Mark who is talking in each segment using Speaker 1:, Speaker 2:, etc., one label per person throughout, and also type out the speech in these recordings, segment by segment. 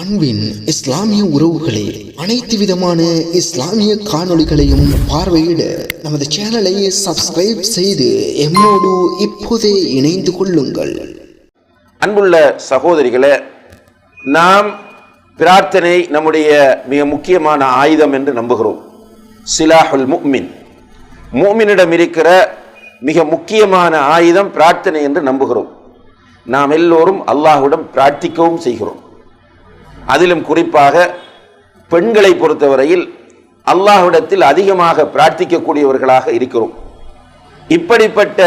Speaker 1: அன்பின் இஸ்லாமிய உறவுகளே அனைத்து விதமான இஸ்லாமிய காணொளிகளையும் பார்வையிட நமது சேனலை சப்ஸ்கிரைப் செய்து எம்மோடு இப்போதே இணைந்து கொள்ளுங்கள்.
Speaker 2: அன்புள்ள சகோதரிகளே நாம் பிரார்த்தனை நம்முடைய மிக முக்கியமான ஆயுதம் என்று நம்புகிறோம். சிலாஹுல் முக்மின் மூமினிடம் இருக்கிற மிக முக்கியமான ஆயுதம் பிரார்த்தனை என்று நம்புகிறோம். நாம் எல்லோரும் அல்லாஹுடன் பிரார்த்திக்கவும் செய்கிறோம். அதிலும் குறிப்பாக பெண்களை பொறுத்தவரையில் அல்லாஹ்விடத்தில் அதிகமாக பிரார்த்திக்கக்கூடியவர்களாக இருக்கிறோம். இப்படிப்பட்ட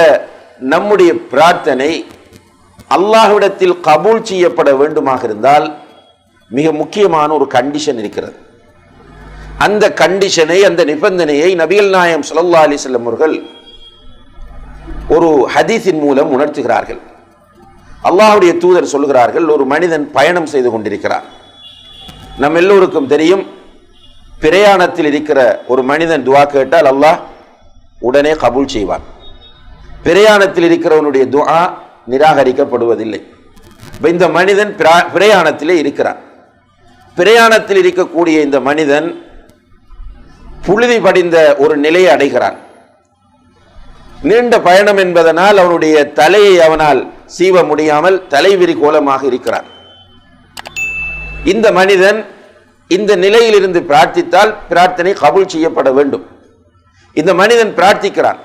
Speaker 2: நம்முடைய பிரார்த்தனை அல்லாஹ்விடத்தில் கபூல் செய்யப்பட வேண்டுமாக இருந்தால் மிக முக்கியமான ஒரு கண்டிஷன் இருக்கிறது. அந்த கண்டிஷனை அந்த நிபந்தனையை நபிகள் நாயம் சுல்லா அலைஹி அவர்கள் ஒரு ஹதீஸின் மூலம் உணர்த்துகிறார்கள். அல்லாஹுடைய தூதர் சொல்கிறார்கள் ஒரு மனிதன் பயணம் செய்து கொண்டிருக்கிறார் நம் எல்லோருக்கும் தெரியும் பிரயாணத்தில் இருக்கிற ஒரு மனிதன் துவா கேட்டால் அல்லாஹ் உடனே கபூல் செய்வான். பிரயாணத்தில் இருக்கிறவனுடைய துவா நிராகரிக்கப்படுவதில்லை. இப்போ இந்த மனிதன் பிரா- பிரயாணத்திலே இருக்கிறான். பிரயாணத்தில் இருக்கக்கூடிய இந்த மனிதன் புழுதி படிந்த ஒரு நிலையை அடைகிறான். நீண்ட பயணம் என்பதனால் அவனுடைய தலையை அவனால் சீவ முடியாமல் தலைவிரி கோலமாக இருக்கிறான். இந்த மனிதன் இந்த நிலையிலிருந்து பிரார்த்தித்தால் பிரார்த்தனை கபூல் செய்யப்பட வேண்டும். இந்த மனிதன் பிரார்த்திக்கிறான்.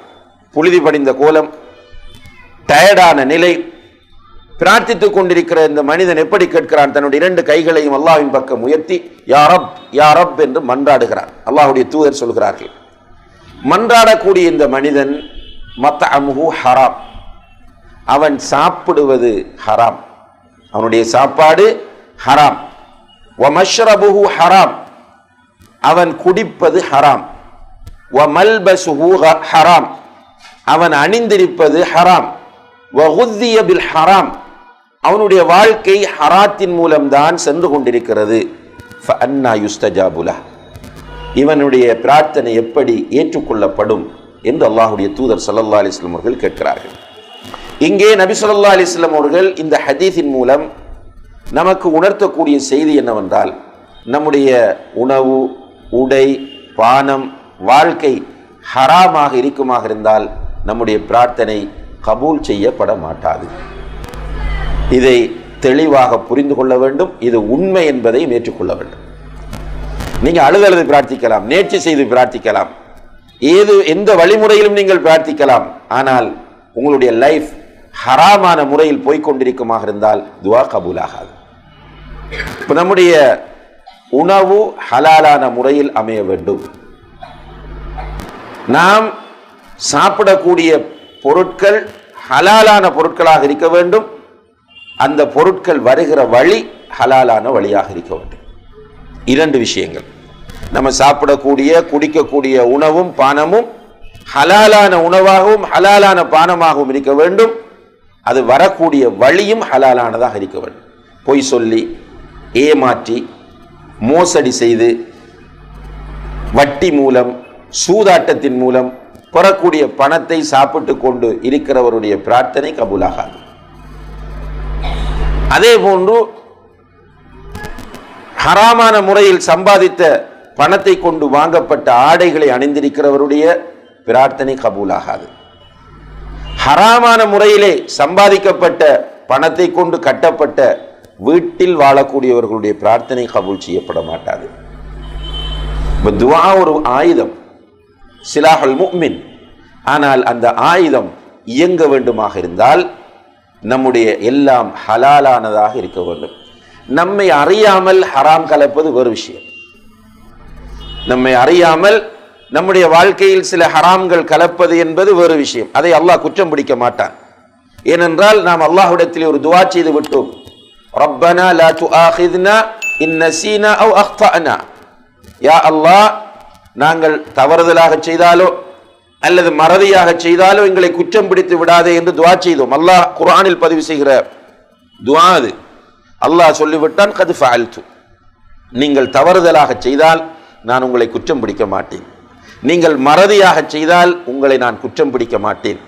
Speaker 2: புழுதி படிந்த கோலம் டயர்டான நிலை பிரார்த்தித்துக் கொண்டிருக்கிற இந்த மனிதன் எப்படி கேட்கிறான்? தன்னுடைய இரண்டு கைகளையும் அல்லாவின் பக்கம் உயர்த்தி யாரப் யாரப் என்று மன்றாடுகிறான். அல்லாஹுடைய தூதர் சொல்கிறார்கள் மன்றாடக்கூடிய இந்த மனிதன் மத்தஅமுஹு ஹராம். அவன் சாப்பிடுவது ஹராம். அவனுடைய சாப்பாடு ஹராம். வமஷ்ரபுஹு ஹராம் அவன் குடிப்பது ஹராம் வமல்பசுஹு ஹ- ஹராம் அவன் அணிந்திருப்பது ஹராம் வகுத்திய பில் ஹராம் அவனுடைய வாழ்க்கை ஹராத்தின் மூலம்தான் சென்று கொண்டிருக்கிறது. அன்னா யுஸ்தஜாபுலா இவனுடைய பிரார்த்தனை எப்படி ஏற்றுக்கொள்ளப்படும் என்று அல்லாஹுடைய தூதர் சல்லல்லா அலைஹி அவர்கள் கேட்கிறார்கள். இங்கே நபி சொல்லா அலைஹி அவர்கள் இந்த ஹதீஸின் மூலம் நமக்கு உணர்த்தக்கூடிய செய்தி என்னவென்றால் நம்முடைய உணவு உடை பானம் வாழ்க்கை ஹராமாக இருக்குமாக இருந்தால் நம்முடைய பிரார்த்தனை கபூல் செய்யப்பட மாட்டாது. இதை தெளிவாக புரிந்து கொள்ள வேண்டும். இது உண்மை என்பதை ஏற்றுக்கொள்ள வேண்டும். நீங்கள் அழுதழுது பிரார்த்திக்கலாம் நேர்ச்சி செய்து பிரார்த்திக்கலாம். ஏது எந்த வழிமுறையிலும் நீங்கள் பிரார்த்திக்கலாம். ஆனால் உங்களுடைய லைஃப் ஹராமான முறையில் போய்க்கொண்டிருக்குமாக இருந்தால் துவா கபூலாகாது. இப்போ நம்முடைய உணவு ஹலாலான முறையில் அமைய வேண்டும். நாம் சாப்பிடக்கூடிய பொருட்கள் ஹலாலான பொருட்களாக இருக்க வேண்டும். அந்த பொருட்கள் வருகிற வழி ஹலாலான வழியாக இருக்க வேண்டும். இரண்டு விஷயங்கள். நம்ம சாப்பிடக்கூடிய குடிக்கக்கூடிய உணவும் பானமும் ஹலாலான உணவாகவும் ஹலாலான பானமாகவும் இருக்க வேண்டும். அது வரக்கூடிய வழியும் ஹலாலானதாக இருக்க வேண்டும். பொய் சொல்லி ஏமாற்றி மோசடி செய்து வட்டி மூலம் சூதாட்டத்தின் மூலம் பெறக்கூடிய பணத்தை சாப்பிட்டு கொண்டு இருக்கிறவருடைய பிரார்த்தனை கபூலாகாது. அதே போன்று ஹராமான முறையில் சம்பாதித்த பணத்தை கொண்டு வாங்கப்பட்ட ஆடைகளை அணிந்திருக்கிறவருடைய பிரார்த்தனை கபூலாகாது. ஹராமான முறையிலே சம்பாதிக்கப்பட்ட பணத்தை கொண்டு கட்டப்பட்ட வீட்டில் வாழக்கூடியவர்களுடைய பிரார்த்தனை கபூல் செய்யப்பட மாட்டாது. இப்போ துவா ஒரு ஆயுதம். சிலாஹல் முக்மின் ஆனால் அந்த ஆயுதம் இயங்க வேண்டுமாக இருந்தால் நம்முடைய எல்லாம் ஹலாலானதாக இருக்க வேண்டும். நம்மை அறியாமல் ஹராம் கலப்பது ஒரு விஷயம். நம்மை அறியாமல் நம்முடைய வாழ்க்கையில் சில ஹராம்கள் கலப்பது என்பது வேறு விஷயம். அதை அல்லாஹ் குற்றம் பிடிக்க மாட்டான். ஏனென்றால் நாம் அல்லாஹ்விடத்தில் ஒரு துவா செய்து விட்டோம். ரப்பனா லா துஆஹித்னா இன் நசீனா அவ் அக்தஅனா யா அல்லாஹ் நாங்கள் தவறுதலாக செய்தாலோ அல்லது மறதியாக செய்தாலோ எங்களை குற்றம் பிடித்து விடாதே என்று துவா செய்தோம். அல்லாஹ் குரானில் பதிவு செய்கிற துவா அது. அல்லாஹ் சொல்லிவிட்டான் கது ஃபால்து நீங்கள் தவறுதலாக செய்தால் நான் உங்களை குற்றம் பிடிக்க மாட்டேன். நீங்கள் மறதியாக செய்தால் உங்களை நான் குற்றம் பிடிக்க மாட்டேன்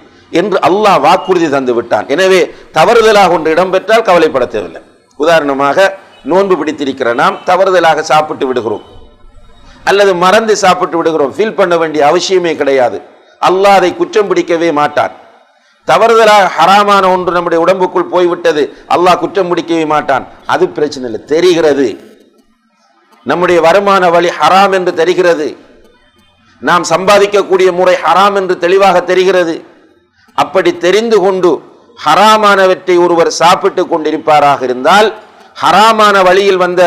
Speaker 2: என்று அல்லாஹ் வாக்குறுதி தந்து விட்டான் எனவே தவறுதலாக ஒன்று இடம்பெற்றால் கவலைப்பட தேவையில்லை. உதாரணமாக நோன்பு பிடித்திருக்கிற நாம் தவறுதலாக சாப்பிட்டு விடுகிறோம். அல்லது மறந்து சாப்பிட்டு விடுகிறோம். ஃபீல் பண்ண வேண்டிய அவசியமே கிடையாது. அல்லாஹ் அதை குற்றம் பிடிக்கவே மாட்டான். தவறுதலாக ஹராமான ஒன்று நம்முடைய உடம்புக்குள் போய்விட்டது அல்லாஹ் குற்றம் பிடிக்கவே மாட்டான். அது பிரச்சனை இல்லை. தெரிகிறது. நம்முடைய வருமான வழி ஹராம் என்று தெரிகிறது. நாம் சம்பாதிக்கக்கூடிய முறை ஹராம் என்று தெளிவாக தெரிகிறது. அப்படி தெரிந்து கொண்டு ஹராமானவற்றை ஒருவர் சாப்பிட்டு கொண்டிருப்பாராக இருந்தால் ஹராமான வழியில் வந்த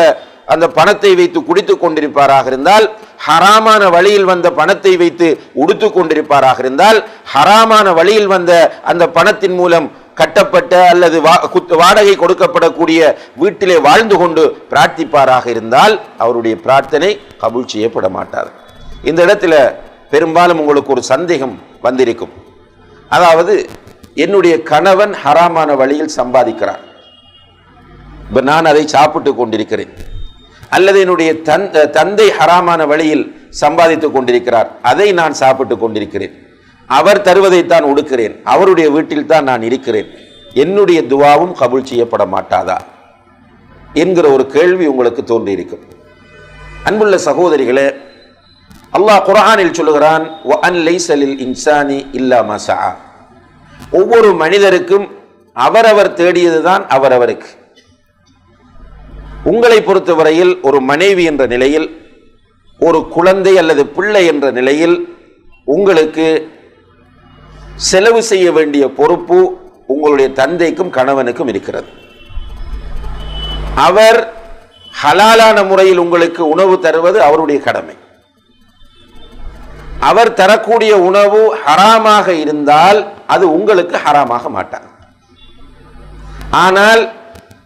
Speaker 2: அந்த பணத்தை வைத்து குடித்து கொண்டிருப்பாராக இருந்தால் ஹராமான வழியில் வந்த பணத்தை வைத்து உடுத்து கொண்டிருப்பாராக இருந்தால் ஹராமான வழியில் வந்த அந்த பணத்தின் மூலம் கட்டப்பட்ட அல்லது வா- வாடகை கொடுக்கப்படக்கூடிய வீட்டிலே வாழ்ந்து கொண்டு பிரார்த்திப்பாராக இருந்தால் அவருடைய பிரார்த்தனை கபூல் செய்யப்பட மாட்டார். இந்த இடத்துல பெரும்பாலும் உங்களுக்கு ஒரு சந்தேகம் வந்திருக்கும். அதாவது என்னுடைய கணவன் ஹராமான வழியில் சம்பாதிக்கிறார். இப்போ நான் அதை சாப்பிட்டு கொண்டிருக்கிறேன். அல்லது என்னுடைய தன் தந்தை ஹராமான வழியில் சம்பாதித்துக் கொண்டிருக்கிறார். அதை நான் சாப்பிட்டு கொண்டிருக்கிறேன். அவர் தருவதைத்தான் உடுக்கிறேன். அவருடைய வீட்டில் தான் நான் இருக்கிறேன். என்னுடைய துவாவும் கபூல் செய்யப்பட மாட்டாதா? என்கிற ஒரு கேள்வி உங்களுக்கு தோன்றியிருக்கும். அன்புள்ள சகோதரிகளே அல்லாஹ் குர்ஆனில் சொல்லுகிறான் இன்சானி இல்லா சா ஒவ்வொரு மனிதருக்கும் அவரவர் தேடியதுதான் அவரவருக்கு. உங்களை பொறுத்தவரையில் ஒரு மனைவி என்ற நிலையில் ஒரு குழந்தை அல்லது பிள்ளை என்ற நிலையில் உங்களுக்கு செலவு செய்ய வேண்டிய பொறுப்பு உங்களுடைய தந்தைக்கும் கணவனுக்கும் இருக்கிறது. அவர் ஹலாலான முறையில் உங்களுக்கு உணவு தருவது அவருடைய கடமை. அவர் தரக்கூடிய உணவு ஹராமாக இருந்தால் அது உங்களுக்கு ஹராமாக மாட்டார் ஆனால்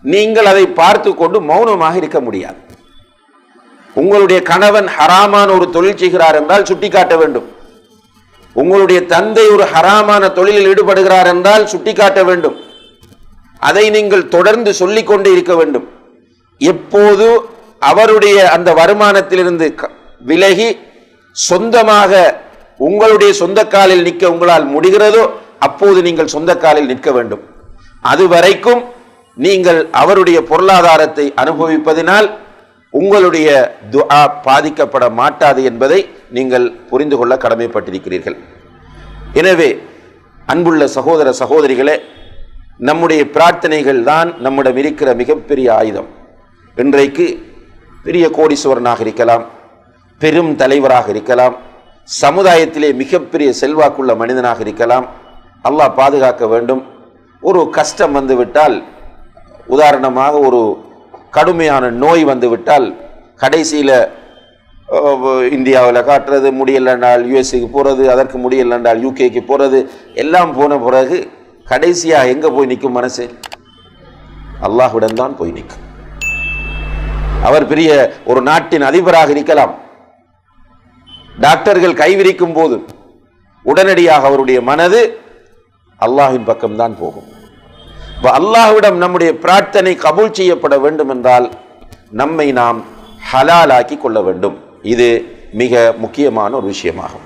Speaker 2: நீங்கள் அதை பார்த்து கொண்டு மௌனமாக இருக்க முடியாது. உங்களுடைய கணவன் ஹராமான ஒரு தொழில் செய்கிறார் என்றால் சுட்டிக்காட்ட வேண்டும். உங்களுடைய தந்தை ஒரு ஹராமான தொழிலில் ஈடுபடுகிறார் என்றால் சுட்டிக்காட்ட வேண்டும். அதை நீங்கள் தொடர்ந்து சொல்லிக் கொண்டே இருக்க வேண்டும். எப்போது அவருடைய அந்த வருமானத்திலிருந்து க- விலகி சொந்தமாக உங்களுடைய சொந்த காலில் நிற்க உங்களால் முடிகிறதோ அப்போது நீங்கள் சொந்த காலில் நிற்க வேண்டும். அது வரைக்கும் நீங்கள் அவருடைய பொருளாதாரத்தை அனுபவிப்பதினால் உங்களுடைய துஆ பாதிக்கப்பட மாட்டாது என்பதை நீங்கள் புரிந்து கொள்ள கடமைப்பட்டிருக்கிறீர்கள். எனவே அன்புள்ள சகோதர சகோதரிகளே நம்முடைய பிரார்த்தனைகள் தான் நம்மிடம் இருக்கிற மிகப்பெரிய ஆயுதம். இன்றைக்கு பெரிய கோடீஸ்வரனாக இருக்கலாம் பெரும் தலைவராக இருக்கலாம் சமுதாயத்திலே மிகப்பெரிய செல்வாக்குள்ள மனிதனாக இருக்கலாம் அல்லாஹ் பாதுகாக்க வேண்டும். ஒரு கஷ்டம் வந்துவிட்டால் உதாரணமாக ஒரு கடுமையான நோய் வந்துவிட்டால் கடைசியில் இந்தியாவில் காட்டுறது முடியலைன்றால் யூஎஸ்ஏக்கு போகிறது அதற்கு முடியலைன்றால் யூகேக்கு போகிறது எல்லாம் போன பிறகு கடைசியாக எங்கே போய் நிற்கும் மனசு? அல்லாஹுடன் தான் போய் நிற்கும். அவர் பெரிய ஒரு நாட்டின் அதிபராக இருக்கலாம். டாக்டர்கள் கைவிரிக்கும் போது உடனடியாக அவருடைய மனது அல்லாஹின் பக்கம்தான் போகும். இப்போ அல்லாஹ்விடம் நம்முடைய பிரார்த்தனை கபூல் செய்யப்பட வேண்டும் என்றால் நம்மை நாம் ஹலாலாக்கி கொள்ள வேண்டும். இது மிக முக்கியமான ஒரு விஷயமாகும்.